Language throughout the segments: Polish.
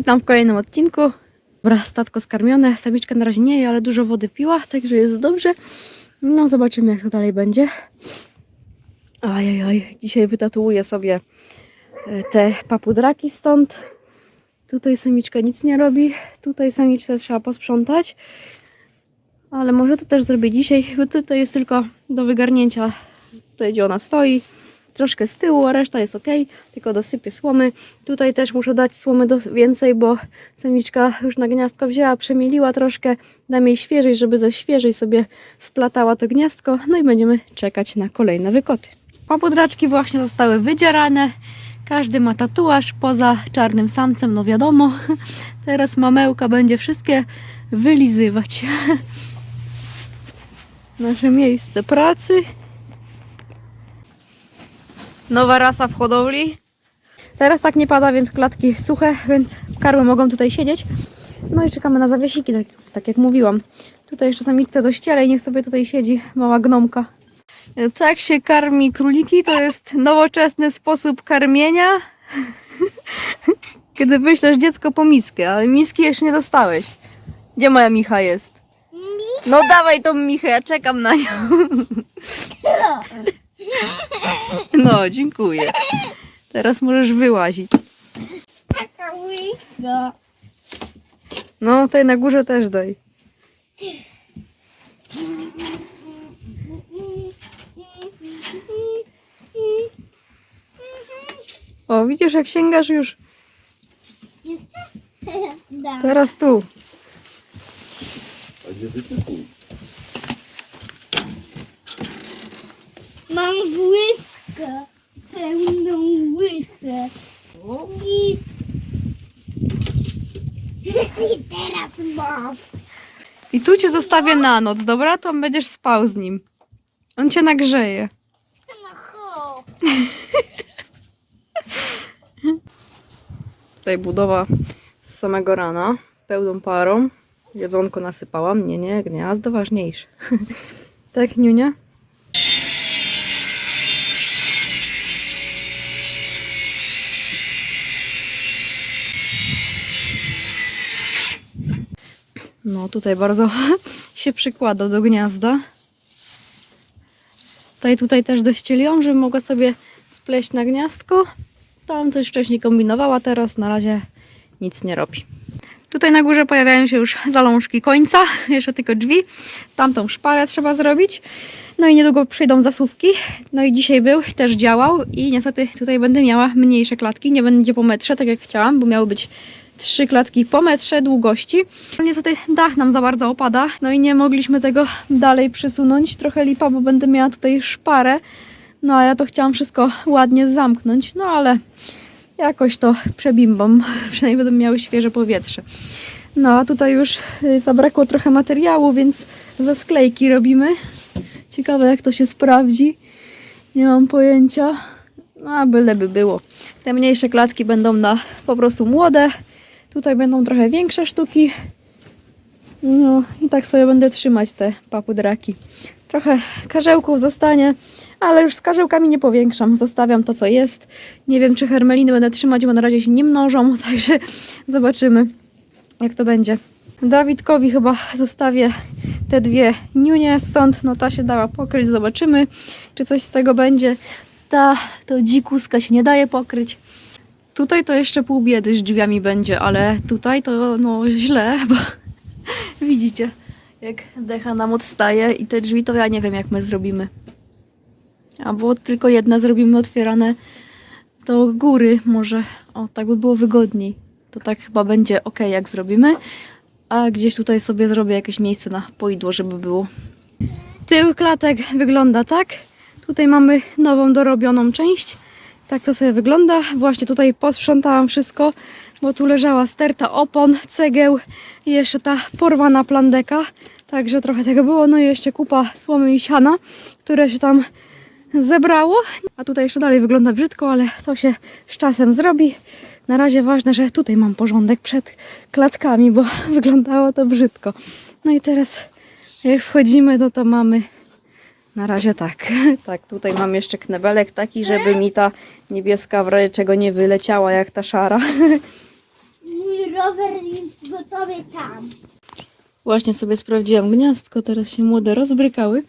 Witam w kolejnym odcinku. Dobra, statko skarmione, samiczka na razie nie ale dużo wody piła, także jest dobrze. No, zobaczymy jak to dalej będzie. Ajajaj, dzisiaj wytatuuję sobie e, te papudraki stąd. Tutaj samiczka nic nie robi, tutaj samiczce trzeba posprzątać. Ale może to też zrobię dzisiaj, bo tutaj jest tylko do wygarnięcia, tutaj gdzie ona stoi. Troszkę z tyłu, a reszta jest ok, tylko dosypię słomy. Tutaj też muszę dać słomy do, więcej, bo samiczka już na gniazdko wzięła, przemieliła troszkę. Dam jej świeżej, żeby ze świeżej sobie splatała to gniazdko. No i będziemy czekać na kolejne wykoty. Papudraczki właśnie zostały wydzierane. Każdy ma tatuaż poza czarnym samcem, no wiadomo. Teraz mamełka będzie wszystkie wylizywać. Nasze miejsce pracy. Nowa rasa w hodowli. Teraz tak nie pada, więc klatki suche, więc karły mogą tutaj siedzieć. No i czekamy na zawiesiki, tak, tak jak mówiłam. Tutaj jeszcze samiczce do ściele i niech sobie tutaj siedzi mała gnomka. Tak się karmi króliki, to jest nowoczesny sposób karmienia. Kiedy wyślesz dziecko po miskę, ale miski jeszcze nie dostałeś. Gdzie moja Micha jest? No dawaj tą Michę, ja czekam na nią. No, dziękuję. Teraz możesz wyłazić. Łyżka. No, tutaj na górze też daj. O, widzisz jak sięgasz już. Teraz tu. A nie wysypuj. Mam łyskę. Pełną łysę. I... I teraz mam. I tu cię zostawię na noc, dobra? To będziesz spał z nim. On cię nagrzeje. No ho. Tutaj budowa z samego rana, pełną parą. Jedzonko nasypałam. Nie, nie, gniazdo ważniejsze. tak, Niunia? No, tutaj bardzo się przykłada do gniazda. Tutaj, tutaj też dościeliłam, żeby mogła sobie spleść na gniazdko. Tam coś wcześniej kombinowała, teraz na razie nic nie robi. Tutaj na górze pojawiają się już zalążki końca, jeszcze tylko drzwi. Tamtą szparę trzeba zrobić. No i niedługo przyjdą zasuwki. No i dzisiaj był, też działał i niestety tutaj będę miała mniejsze klatki. Nie będzie po metrze, tak jak chciałam, bo miały być trzy klatki po metrze długości. Niestety dach nam za bardzo opada, no i nie mogliśmy tego dalej przesunąć. Trochę lipa, bo będę miała tutaj szparę. No a ja to chciałam wszystko ładnie zamknąć, no ale jakoś to przebimbam. Przynajmniej będą miały świeże powietrze. No a tutaj już y, zabrakło trochę materiału, więc ze sklejki robimy. Ciekawe jak to się sprawdzi. Nie mam pojęcia. No a byle by było. Te mniejsze klatki będą na po prostu młode. Tutaj będą trochę większe sztuki. No i tak sobie będę trzymać te papudraki. Trochę karzełków zostanie, ale już z karzełkami nie powiększam. Zostawiam to, co jest. Nie wiem, czy hermeliny będę trzymać, bo na razie się nie mnożą, także zobaczymy, jak to będzie. Dawidkowi chyba zostawię te dwie niunie stąd. No ta się dała pokryć, zobaczymy, czy coś z tego będzie. Ta to dzikuska się nie daje pokryć. Tutaj to jeszcze pół biedy z drzwiami będzie, ale tutaj to no źle, bo widzicie, jak decha nam odstaje i te drzwi to ja nie wiem jak my zrobimy. Albo tylko jedne zrobimy otwierane do góry może. O, tak by było wygodniej. To tak chyba będzie ok jak zrobimy. A gdzieś tutaj sobie zrobię jakieś miejsce na poidło, żeby było. Tył klatek wygląda tak. Tutaj mamy nową dorobioną część. Tak to sobie wygląda. Właśnie tutaj posprzątałam wszystko, bo tu leżała sterta opon, cegieł i jeszcze ta porwana plandeka. Także trochę tego było. No i jeszcze kupa słomy i siana, które się tam zebrało. A tutaj jeszcze dalej wygląda brzydko, ale to się z czasem zrobi. Na razie ważne, że tutaj mam porządek przed klatkami, bo wyglądało to brzydko. No i teraz jak wchodzimy, no to mamy na razie tak. Tak, tutaj mam jeszcze knebelek taki, żeby mi ta niebieska w razie czego nie wyleciała jak ta szara. mój rower jest gotowy tam. Właśnie sobie sprawdziłam gniazdko, teraz się młode rozbrykały.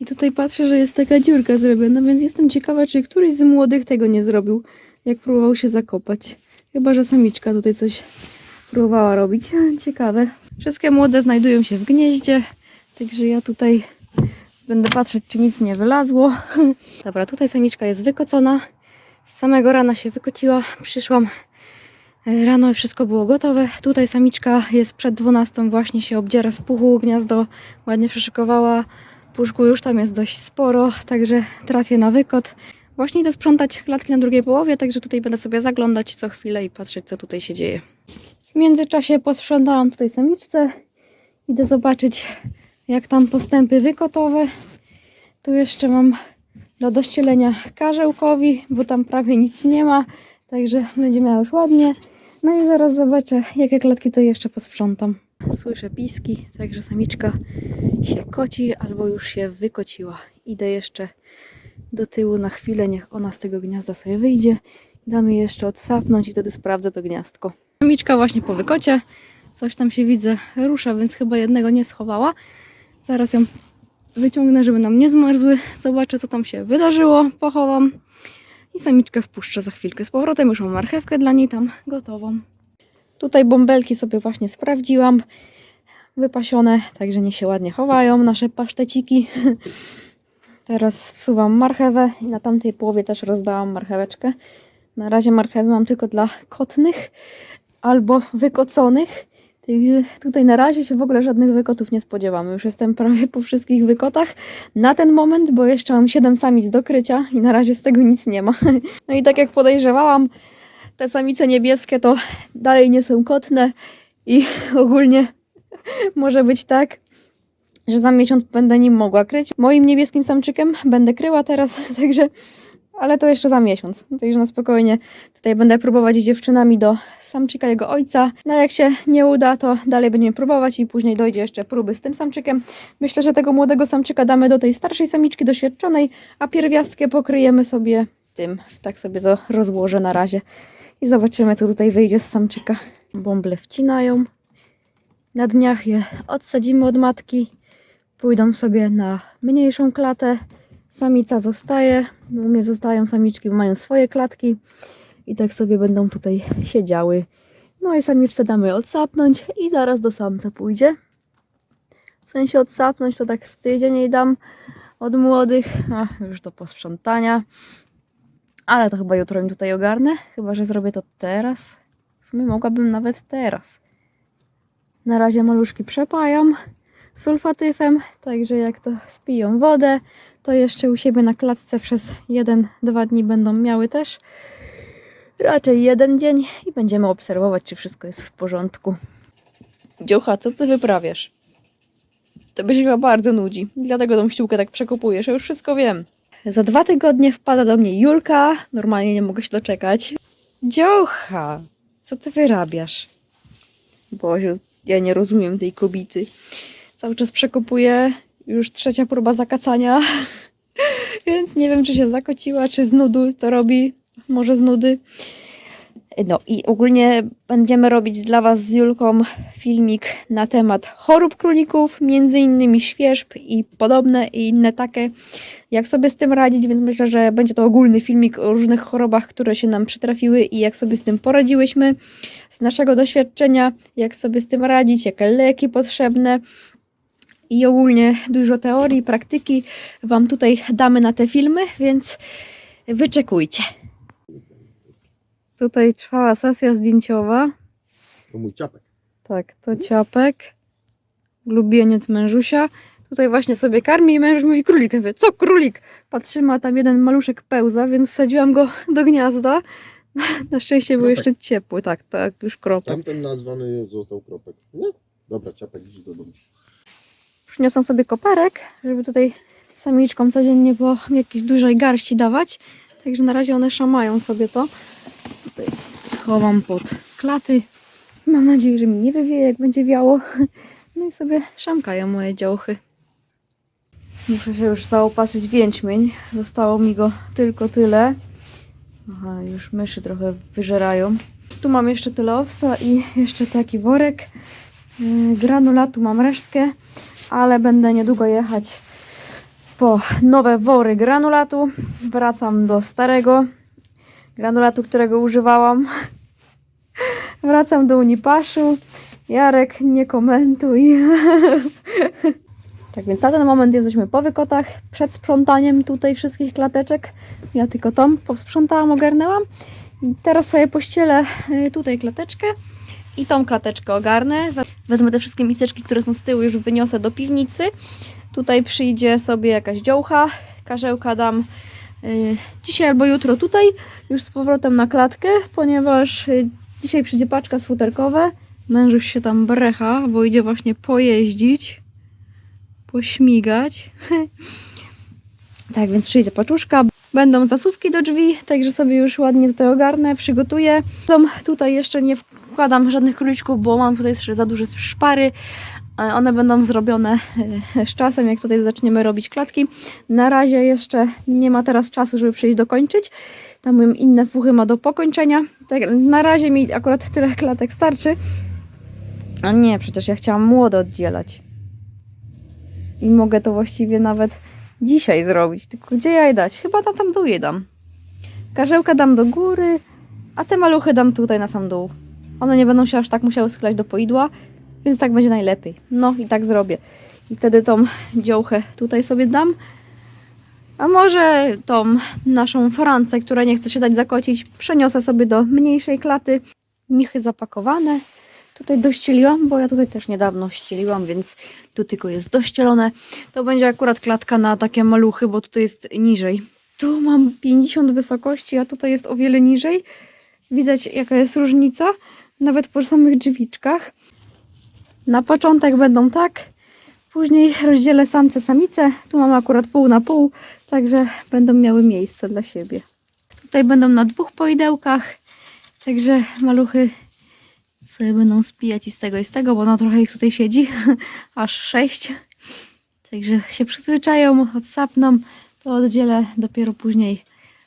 I tutaj patrzę, że jest taka dziurka zrobiona, więc jestem ciekawa, czy któryś z młodych tego nie zrobił, jak próbował się zakopać. Chyba, że samiczka tutaj coś próbowała robić. Ciekawe. Wszystkie młode znajdują się w gnieździe, także ja tutaj będę patrzeć, czy nic nie wylazło. Dobra, tutaj samiczka jest wykocona. Z samego rana się wykociła. Przyszłam e, rano i wszystko było gotowe. Tutaj samiczka jest przed 12, właśnie się obdziera z puchu, gniazdo ładnie przyszykowała. Puszku już tam jest dość sporo, także trafię na wykot. Właśnie idę sprzątać klatki na drugiej połowie, także tutaj będę sobie zaglądać co chwilę i patrzeć, co tutaj się dzieje. W międzyczasie posprzątałam tutaj samiczce. Idę zobaczyć, jak tam postępy wykotowe. Tu jeszcze mam do dościelenia karzełkowi, bo tam prawie nic nie ma, także będzie miała już ładnie. No i zaraz zobaczę, jakie klatki to jeszcze posprzątam. Słyszę piski, także samiczka się koci albo już się wykociła. Idę jeszcze do tyłu na chwilę, niech ona z tego gniazda sobie wyjdzie. Damy jeszcze odsapnąć i wtedy sprawdzę to gniazdko. Samiczka właśnie po wykocie. Coś tam się widzę rusza, więc chyba jednego nie schowała. Zaraz ją wyciągnę, żeby nam nie zmarzły. Zobaczę, co tam się wydarzyło. Pochowam i samiczkę wpuszczę za chwilkę. Z powrotem już mam marchewkę dla niej tam gotową. Tutaj bąbelki sobie właśnie sprawdziłam. Wypasione, także nie się ładnie chowają. Nasze paszteciki. Teraz wsuwam marchewę i na tamtej połowie też rozdałam marcheweczkę. Na razie marchewy mam tylko dla kotnych albo wykoconych. Tutaj na razie się w ogóle żadnych wykotów nie spodziewamy. Już jestem prawie po wszystkich wykotach na ten moment, bo jeszcze mam 7 samic do krycia i na razie z tego nic nie ma. No i tak jak podejrzewałam, te samice niebieskie to dalej nie są kotne i ogólnie może być tak, że za miesiąc będę nim mogła kryć. Moim niebieskim samczykiem będę kryła teraz, także ale to jeszcze za miesiąc. Także na spokojnie tutaj będę próbować z dziewczynami do samczyka jego ojca. No jak się nie uda, to dalej będziemy próbować i później dojdzie jeszcze próby z tym samczykiem. Myślę, że tego młodego samczyka damy do tej starszej samiczki doświadczonej, a pierwiastkę pokryjemy sobie tym. Tak sobie to rozłożę na razie i zobaczymy, co tutaj wyjdzie z samczyka. Bąble wcinają. Na dniach je odsadzimy od matki. Pójdą sobie na mniejszą klatę. Samica zostaje. U mnie zostają samiczki, mają swoje klatki. I tak sobie będą tutaj siedziały. No i samiczce damy odsapnąć i zaraz do samca pójdzie. W sensie odsapnąć to tak z tydzień jej dam od młodych. A, już do posprzątania. Ale to chyba jutro im tutaj ogarnę. Chyba, że zrobię to teraz. W sumie mogłabym nawet teraz. Na razie maluszki przepajam sulfatyfem, także jak to spiją wodę, to jeszcze u siebie na klatce przez 1-2 dni będą miały też. Raczej jeden dzień i będziemy obserwować, czy wszystko jest w porządku. Dziocha, co ty wyprawiasz? To by się chyba bardzo nudzi, dlatego tą ściółkę tak przekopujesz, ja już wszystko wiem. Za dwa tygodnie wpada do mnie Julka, normalnie nie mogę się doczekać. Dziocha, co ty wyrabiasz? Boziu, ja nie rozumiem tej kobity. Cały czas przekopuję. Już trzecia próba zakacania. Więc nie wiem, czy się zakociła, czy z nudu to robi. Może z nudy. No i ogólnie będziemy robić dla Was z Julką filmik na temat chorób królików, między innymi świerzb i podobne i inne takie. Jak sobie z tym radzić, więc myślę, że będzie to ogólny filmik o różnych chorobach, które się nam przytrafiły i jak sobie z tym poradziłyśmy. Z naszego doświadczenia, jak sobie z tym radzić, jakie leki potrzebne i ogólnie dużo teorii, praktyki Wam tutaj damy na te filmy, więc wyczekujcie. Tutaj trwała sesja zdjęciowa. To mój ciapek. Tak, to ciapek, lubieniec mężusia. Tutaj właśnie sobie karmi i męż mówi królik. Ja mówię, co królik? Patrzymy, a tam jeden maluszek pełza, więc wsadziłam go do gniazda. Na szczęście był Kropek. jeszcze ciepły, tak, tak, już kropek. Tamten nazwany został kropek. Nie? Dobra, ciapek idź do domu. Przyniosłam sobie koperek, żeby tutaj samiczkom codziennie po jakiejś dużej garści dawać. Także na razie one szamają sobie to. Tutaj schowam pod klaty. Mam nadzieję, że mi nie wywieje, jak będzie wiało. No i sobie szamkają moje działchy. Muszę się już zaopatrzyć w jęczmień. Zostało mi go tylko tyle. Aha, już myszy trochę wyżerają. Tu mam jeszcze tyle owsa i jeszcze taki worek yy, granulatu. Mam resztkę, ale będę niedługo jechać po nowe wory granulatu. Wracam do starego granulatu, którego używałam. Wracam do Unipaszu. Jarek, nie komentuj. tak więc na ten moment jesteśmy po wykotach, przed sprzątaniem tutaj wszystkich klateczek. Ja tylko tą posprzątałam, ogarnęłam. I teraz sobie pościelę y, tutaj klateczkę i tą klateczkę ogarnę. We- Wezmę te wszystkie miseczki, które są z tyłu, już wyniosę do piwnicy. Tutaj przyjdzie sobie jakaś dziołcha, karzełka dam y, dzisiaj albo jutro tutaj, już z powrotem na klatkę, ponieważ y, dzisiaj przyjdzie paczka z futerkowe. Mężuś się tam brecha, bo idzie właśnie pojeździć, pośmigać. tak, więc przyjdzie paczuszka. Będą zasówki do drzwi, także sobie już ładnie tutaj ogarnę, przygotuję. Są tutaj jeszcze nie wkładam żadnych króliczków, bo mam tutaj jeszcze za duże szpary. E, One będą zrobione e, z czasem, jak tutaj zaczniemy robić klatki. Na razie jeszcze nie ma teraz czasu, żeby przyjść dokończyć. Tam inne fuchy ma do pokończenia. Tak, na razie mi akurat tyle klatek starczy. A nie, przecież ja chciałam młode oddzielać. I mogę to właściwie nawet dzisiaj zrobić. Tylko gdzie ja je dać? Chyba na tam dół je dam. Karzełka dam do góry, a te maluchy dam tutaj na sam dół. One nie będą się aż tak musiały schylać do poidła, więc tak będzie najlepiej. No i tak zrobię. I wtedy tą dziołchę tutaj sobie dam. A może tą naszą Francę, która nie chce się dać zakocić, przeniosę sobie do mniejszej klaty. Michy zapakowane. Tutaj dościeliłam, bo ja tutaj też niedawno ścieliłam, więc tu tylko jest dościelone. To będzie akurat klatka na takie maluchy, bo tutaj jest niżej. Tu mam 50 wysokości, a tutaj jest o wiele niżej. Widać jaka jest różnica, nawet po samych drzwiczkach. Na początek będą tak, później rozdzielę samce, samice. Tu mam akurat pół na pół, także będą miały miejsce dla siebie. Tutaj będą na dwóch poidełkach, także maluchy sobie będą spijać i z tego i z tego, bo no trochę ich tutaj siedzi, aż sześć. Także się przyzwyczają, odsapną, to oddzielę dopiero później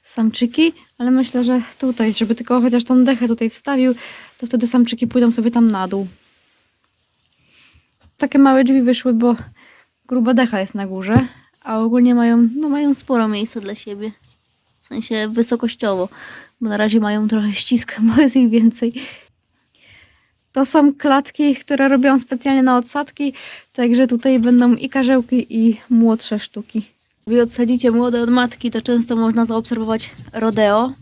samczyki, ale myślę, że tutaj, żeby tylko chociaż tą dechę tutaj wstawił, to wtedy samczyki pójdą sobie tam na dół. Takie małe drzwi wyszły, bo gruba decha jest na górze, a ogólnie mają, no mają sporo miejsca dla siebie. W sensie wysokościowo, bo na razie mają trochę ścisk, bo jest ich więcej. To są klatki, które robią specjalnie na odsadki, także tutaj będą i karzełki, i młodsze sztuki. Wy odsadzicie młode od matki, to często można zaobserwować rodeo.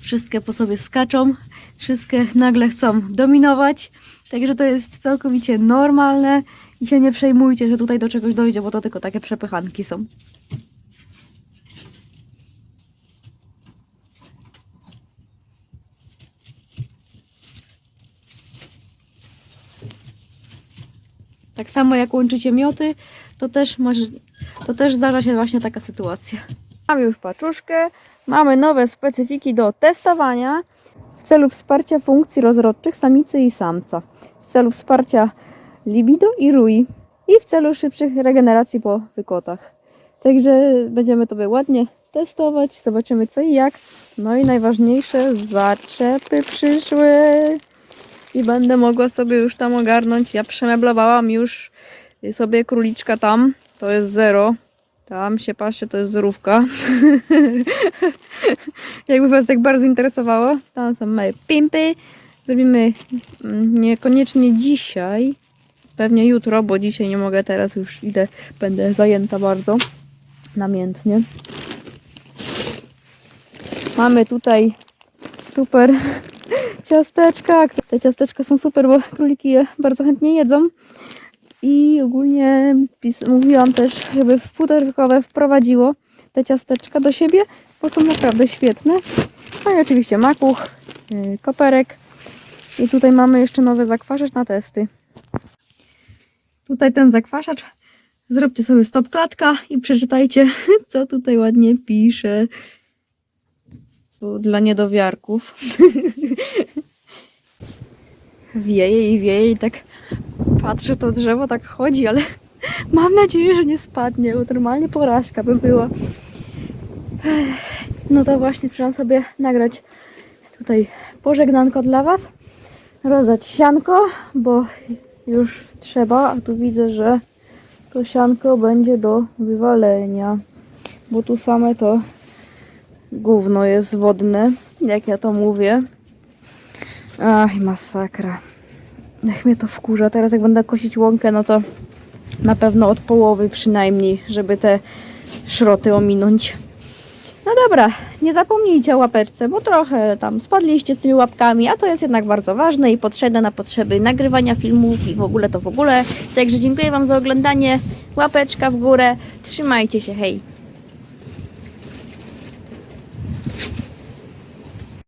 Wszystkie po sobie skaczą, wszystkie nagle chcą dominować, także to jest całkowicie normalne i się nie przejmujcie, że tutaj do czegoś dojdzie, bo to tylko takie przepychanki są. Tak samo jak łączycie mioty, to też, może, to też zdarza się właśnie taka sytuacja. Mamy już paczuszkę, mamy nowe specyfiki do testowania w celu wsparcia funkcji rozrodczych samicy i samca, w celu wsparcia libido i rui i w celu szybszych regeneracji po wykotach. Także będziemy to ładnie testować, zobaczymy co i jak. No i najważniejsze, zaczepy przyszły i będę mogła sobie już tam ogarnąć. Ja przemeblowałam już sobie króliczka tam, to jest zero. Tam się patrzcie, to jest zerówka. Jakby Was tak bardzo interesowało. Tam są moje pimpy. Zrobimy mm, niekoniecznie dzisiaj, pewnie jutro, bo dzisiaj nie mogę, teraz już idę, będę zajęta bardzo namiętnie. Mamy tutaj super ciasteczka. Te ciasteczka są super, bo króliki je bardzo chętnie jedzą. I ogólnie mówiłam też, żeby futerkowe wprowadziło te ciasteczka do siebie, bo są naprawdę świetne. No i oczywiście makuch, yy, koperek. I tutaj mamy jeszcze nowy zakwaszacz na testy. Tutaj ten zakwaszacz. Zróbcie sobie stop klatka i przeczytajcie, co tutaj ładnie pisze. Dla niedowiarków. wieje i wieje i tak patrzę, to drzewo tak chodzi, ale mam nadzieję, że nie spadnie, bo normalnie porażka by była. No to właśnie przyszłam sobie nagrać Tutaj pożegnanko dla Was. Rozdać sianko, bo już trzeba, a tu widzę, że to sianko będzie do wywalenia. Bo tu same to gówno jest wodne, jak ja to mówię. Ach, masakra. Jak mnie to wkurza. Teraz jak będę kosić łąkę, no to na pewno od połowy przynajmniej, żeby te szroty ominąć. No dobra, nie zapomnijcie o łapeczce, bo trochę tam spadliście z tymi łapkami, a to jest jednak bardzo ważne i potrzebne na potrzeby nagrywania filmów i w ogóle to w ogóle. Także dziękuję Wam za oglądanie. Łapeczka w górę. Trzymajcie się, hej!